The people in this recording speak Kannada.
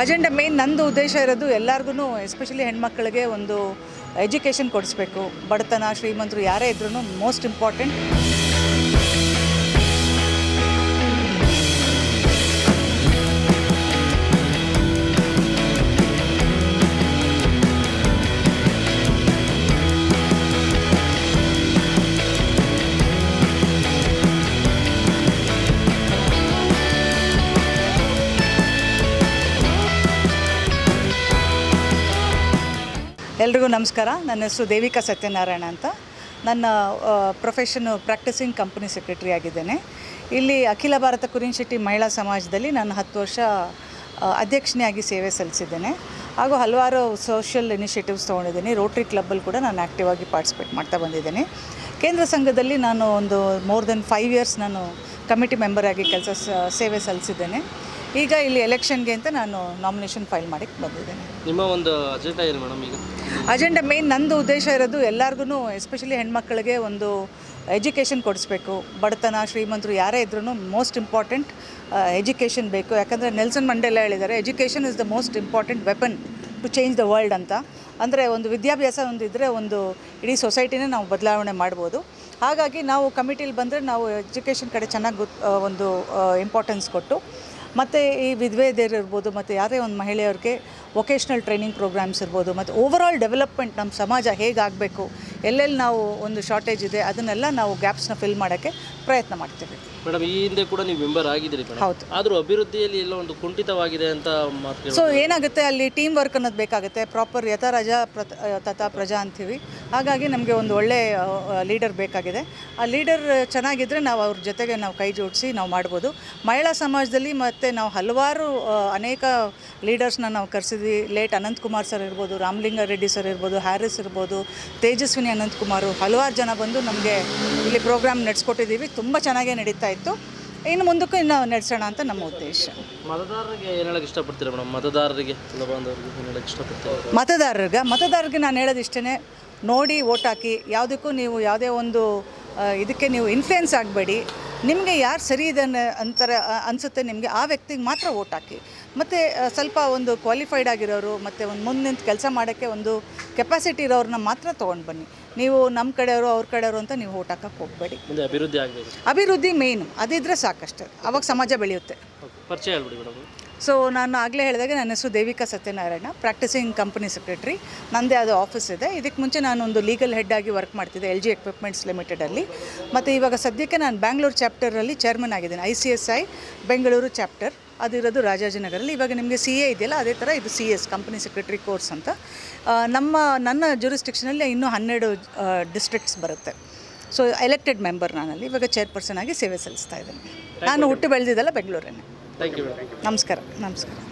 ಅಜೆಂಡಾ ಮೇನ್ ನಂದು ಉದ್ದೇಶ ಇರೋದು ಎಲ್ಲರಿಗೂ ಎಸ್ಪೆಷಲಿ ಹೆಣ್ಮಕ್ಳಿಗೆ ಒಂದು ಎಜುಕೇಷನ್ ಕೊಡಿಸ್ಬೇಕು. ಬಡತನ, ಶ್ರೀಮಂತರು ಯಾರೇ ಇದ್ರೂ ಮೋಸ್ಟ್ ಇಂಪಾರ್ಟೆಂಟ್ ಎಲ್ರಿಗೂ ನಮಸ್ಕಾರ. ನನ್ನ ಹೆಸರು ದೇವಿಕಾ ಸತ್ಯನಾರಾಯಣ ಅಂತ. ನನ್ನ ಪ್ರೊಫೆಷನ್ ಪ್ರಾಕ್ಟೀಸಿಂಗ್ ಕಂಪನಿ ಸೆಕ್ರೆಟರಿ ಆಗಿದ್ದೇನೆ. ಇಲ್ಲಿ ಅಖಿಲ ಭಾರತ ಕುರಿನ್ ಶೆಟ್ಟಿ ಮಹಿಳಾ ಸಮಾಜದಲ್ಲಿ ನಾನು ಹತ್ತು ವರ್ಷ ಅಧ್ಯಕ್ಷನೆಯಾಗಿ ಸೇವೆ ಸಲ್ಲಿಸಿದ್ದೇನೆ. ಹಾಗೂ ಹಲವಾರು ಸೋಷಿಯಲ್ ಇನಿಷಿಯೇಟಿವ್ಸ್ ತೊಗೊಂಡಿದ್ದೀನಿ. ರೋಟ್ರಿ ಕ್ಲಬ್ಬಲ್ಲಿ ಕೂಡ ನಾನು ಆ್ಯಕ್ಟಿವ್ ಆಗಿ ಪಾರ್ಟಿಸಿಪೇಟ್ ಮಾಡ್ತಾ ಬಂದಿದ್ದೇನೆ. ಕೇಂದ್ರ ಸಂಘದಲ್ಲಿ ನಾನು ಒಂದು ಮೋರ್ ದೆನ್ ಫೈವ್ ಇಯರ್ಸ್ ನಾನು ಕಮಿಟಿ ಮೆಂಬರ್ ಆಗಿ ಕೆಲಸ ಸೇವೆ ಸಲ್ಲಿಸಿದ್ದೇನೆ. ಈಗ ಇಲ್ಲಿ ಎಲೆಕ್ಷನ್ಗೆ ಅಂತ ನಾನು ನಾಮಿನೇಷನ್ ಫೈಲ್ ಮಾಡಿ ಬಂದಿದ್ದೇನೆ. ನಿಮ್ಮ ಒಂದು ಅಜೆಂಡಾ ಏನು ಮೇಡಮ್ ಈಗ? ಅಜೆಂಡಾ ಮೇನ್ ನಂದು ಉದ್ದೇಶ ಇರೋದು ಎಲ್ಲರಿಗೂ ಎಸ್ಪೆಷಲಿ ಹೆಣ್ಮಕ್ಳಿಗೆ ಒಂದು ಎಜುಕೇಷನ್ ಕೊಡಿಸ್ಬೇಕು. ಬಡತನ ಶ್ರೀಮಂತರು ಯಾರೇ ಇದ್ರೂ ಮೋಸ್ಟ್ ಇಂಪಾರ್ಟೆಂಟ್ ಎಜುಕೇಷನ್ ಬೇಕು. ಯಾಕಂದರೆ ನೆಲ್ಸನ್ ಮಂಡೇಲ ಹೇಳಿದ್ದಾರೆ education is the most important weapon to change the world ಅಂತ. ಅಂದರೆ ಒಂದು ವಿದ್ಯಾಭ್ಯಾಸ ಒಂದು ಇದ್ದರೆ ಒಂದು ಇಡೀ ಸೊಸೈಟಿನೇ ನಾವು ಬದಲಾವಣೆ ಮಾಡ್ಬೋದು. ಹಾಗಾಗಿ ನಾವು ಕಮಿಟಿಲಿ ಬಂದರೆ ನಾವು ಎಜುಕೇಷನ್ ಕಡೆ ಚೆನ್ನಾಗಿ ಗೊತ್ತು ಒಂದು ಇಂಪಾರ್ಟೆನ್ಸ್ ಕೊಟ್ಟು ಮತ್ತು ಈ ವಿಧವೆಯರು ಇರ್ಬೋದು, ಮತ್ತು ಯಾರೇ ಒಂದು ಮಹಿಳೆಯವ್ರಿಗೆ ವೊಕೇಶ್ನಲ್ ಟ್ರೈನಿಂಗ್ ಪ್ರೋಗ್ರಾಮ್ಸ್ ಇರ್ಬೋದು, ಮತ್ತು ಓವರಾಲ್ ಡೆವಲಪ್ಮೆಂಟ್ ನಮ್ಮ ಸಮಾಜ ಹೇಗಾಗಬೇಕು ಎಲ್ಲೆಲ್ಲಿ ನಾವು ಒಂದು ಶಾರ್ಟೇಜ್ ಇದೆ ಅದನ್ನೆಲ್ಲ ನಾವು ಗ್ಯಾಪ್ಸ್ನ ಫಿಲ್ ಮಾಡೋಕ್ಕೆ ಪ್ರಯತ್ನ ಮಾಡ್ತೀವಿ. ಮೇಡಮ್ ಈ ಹಿಂದೆ ಕೂಡ ನೀವು ಮೆಂಬರ್ ಆಗಿದ್ದೀರಿ ಹೌದು. ಆದರೂ ಅಭಿವೃದ್ಧಿಯಲ್ಲಿ ಎಲ್ಲ ಒಂದು ಕುಂಠಿತವಾಗಿದೆ ಅಂತ ಮಾತು ಸೊ ಏನಾಗುತ್ತೆ ಅಲ್ಲಿ ಟೀಮ್ ವರ್ಕ್ ಅನ್ನೋದು ಬೇಕಾಗುತ್ತೆ ಪ್ರಾಪರ್ ಯಥ ರಜ ಪ್ರತ ತಥಾ ಪ್ರಜಾ ಅಂತೀವಿ. ಹಾಗಾಗಿ ನಮಗೆ ಒಂದು ಒಳ್ಳೆ ಲೀಡರ್ ಬೇಕಾಗಿದೆ. ಆ ಲೀಡರ್ ಚೆನ್ನಾಗಿದ್ದರೆ ನಾವು ಅವ್ರ ಜೊತೆಗೆ ನಾವು ಕೈ ಜೋಡಿಸಿ ನಾವು ಮಾಡ್ಬೋದು. ಮಹಿಳಾ ಸಮಾಜದಲ್ಲಿ ಮತ್ತು ನಾವು ಹಲವಾರು ಅನೇಕ ಲೀಡರ್ಸ್ನ ನಾವು ಕರೆಸಿದ್ವಿ. ಲೇಟ್ ಅನಂತಕುಮಾರ್ ಸರ್ ಇರ್ಬೋದು ರಾಮಲಿಂಗ ರೆಡ್ಡಿ ಸರ್ ಇರ್ಬೋದು ಹ್ಯಾರಿಸ್ ಇರ್ಬೋದು ತೇಜಸ್ವಿನಿ ಅನಂತಕುಮಾರು. ಹಲವಾರು ಜನ ಬಂದು ನಮಗೆ ಇಲ್ಲಿ ಪ್ರೋಗ್ರಾಮ್ ನಡೆಸ್ಕೊಟ್ಟಿದ್ದೀವಿ. ತುಂಬ ಚೆನ್ನಾಗೇ ನಡೀತಾ ಇತ್ತು. ಇನ್ನು ಮುಂದಕ್ಕೂ ಇನ್ನು ನಡೆಸೋಣ ಅಂತ ನಮ್ಮ ಉದ್ದೇಶ. ಮತದಾರರಿಗೆ ಏನು ಹೇಳಕ್ಕೆ ಇಷ್ಟಪಡ್ತೀರಾ ಮೇಡಮ್? ಮತದಾರರಿಗೆ ಇಷ್ಟಪಡ್ತೀರಾ? ಮತದಾರರಿಗೆ? ಮತದಾರರಿಗೆ ನಾನು ಹೇಳೋದು ಇಷ್ಟೇ ನೋಡಿ ಓಟ್ ಹಾಕಿ ಯಾವುದಕ್ಕೂ ನೀವು ಯಾವುದೇ ಒಂದು ಇದಕ್ಕೆ ನೀವು ಇನ್ಫ್ಲುಯೆನ್ಸ್ ಆಗಬೇಡಿ. ನಿಮಗೆ ಯಾರು ಸರಿ ಇದೆ ಅಂತರ ಅನಿಸುತ್ತೆ ನಿಮಗೆ ಆ ವ್ಯಕ್ತಿಗೆ ಮಾತ್ರ ಓಟ್ ಹಾಕಿ. ಮತ್ತು ಸ್ವಲ್ಪ ಒಂದು ಕ್ವಾಲಿಫೈಡ್ ಆಗಿರೋರು ಮತ್ತು ಒಂದು ಮುಂದೆ ನಿಂತು ಕೆಲಸ ಮಾಡೋಕ್ಕೆ ಒಂದು ಕೆಪಾಸಿಟಿ ಇರೋರನ್ನ ಮಾತ್ರ ತೊಗೊಂಡು ಬನ್ನಿ. ನೀವು ನಮ್ಮ ಕಡೆಯವರು ಅವ್ರ ಕಡೆಯವರು ಅಂತ ನೀವು ಓಟ್ ಹಾಕಕ್ಕೆ ಹೋಗಬೇಡಿ. ಮುಂದೆ ಅಭಿವೃದ್ಧಿ ಆಗಬೇಕು. ಅಭಿವೃದ್ಧಿ ಮೇನ್ ಅದಿದ್ರೆ ಸಾಕಷ್ಟು. ಅವಾಗ ಸಮಾಜ ಬೆಳೆಯುತ್ತೆ. ಪರಿಚಯ ಹೇಳ್ಬಿಡಿ ಮೇಡಮ್. ಸೊ ನಾನು ಆಗಲೇ ಹೇಳಿದಾಗ ನನ್ನ ಹೆಸರು Devika Satyanarayana practising company secretary ನನ್ನದೇ ಆದ ಆಫೀಸ್ ಇದೆ. ಇದಕ್ಕೆ ಮುಂಚೆ ನಾನು ಒಂದು ಲೀಗಲ್ ಹೆಡ್ ಆಗಿ ವರ್ಕ್ ಮಾಡ್ತಿದ್ದೆ ಎಲ್ ಜಿ ಎಕ್ವಿಪ್ಮೆಂಟ್ಸ್ ಲಿಮಿಟೆಡಲ್ಲಿ ಮತ್ತು ಇವಾಗ ಸದ್ಯಕ್ಕೆ ನಾನು ಬ್ಯಾಂಗ್ಳೂರು ಚಾಪ್ಟರಲ್ಲಿ ಚೇರ್ಮನ್ ಆಗಿದ್ದೀನಿ I C S I Bengaluru chapter ಅದಿರೋದು ರಾಜಾಜಿನಗರಲ್ಲಿ. ಇವಾಗ ನಿಮಗೆ ಸಿ ಎ ಇದೆಯಲ್ಲ ಅದೇ ಥರ ಇದು C S company secretary course ಅಂತ. ನಮ್ಮ ನನ್ನ ಜೂರಿಸ್ಟಿಕ್ಷನಲ್ಲಿ ಇನ್ನೂ ಹನ್ನೆರಡು ಡಿಸ್ಟ್ರಿಕ್ಟ್ಸ್ ಬರುತ್ತೆ. ಸೊ ಎಲೆಕ್ಟೆಡ್ ಮೆಂಬರ್ ನಾನಲ್ಲಿ. ಇವಾಗ ಚೇರ್ಪರ್ಸನ್ ಆಗಿ ಸೇವೆ ಸಲ್ಲಿಸ್ತಾ ಇದ್ದೀನಿ. ನಾನು ಹುಟ್ಟು ಬೆಳೆದಿದ್ದಲ್ಲ ಬೆಂಗಳೂರನ್ನೇ ಥ್ಯಾಂಕ್ ಯು ಮೇಡಮ್ ನಮಸ್ಕಾರ ನಮಸ್ಕಾರ.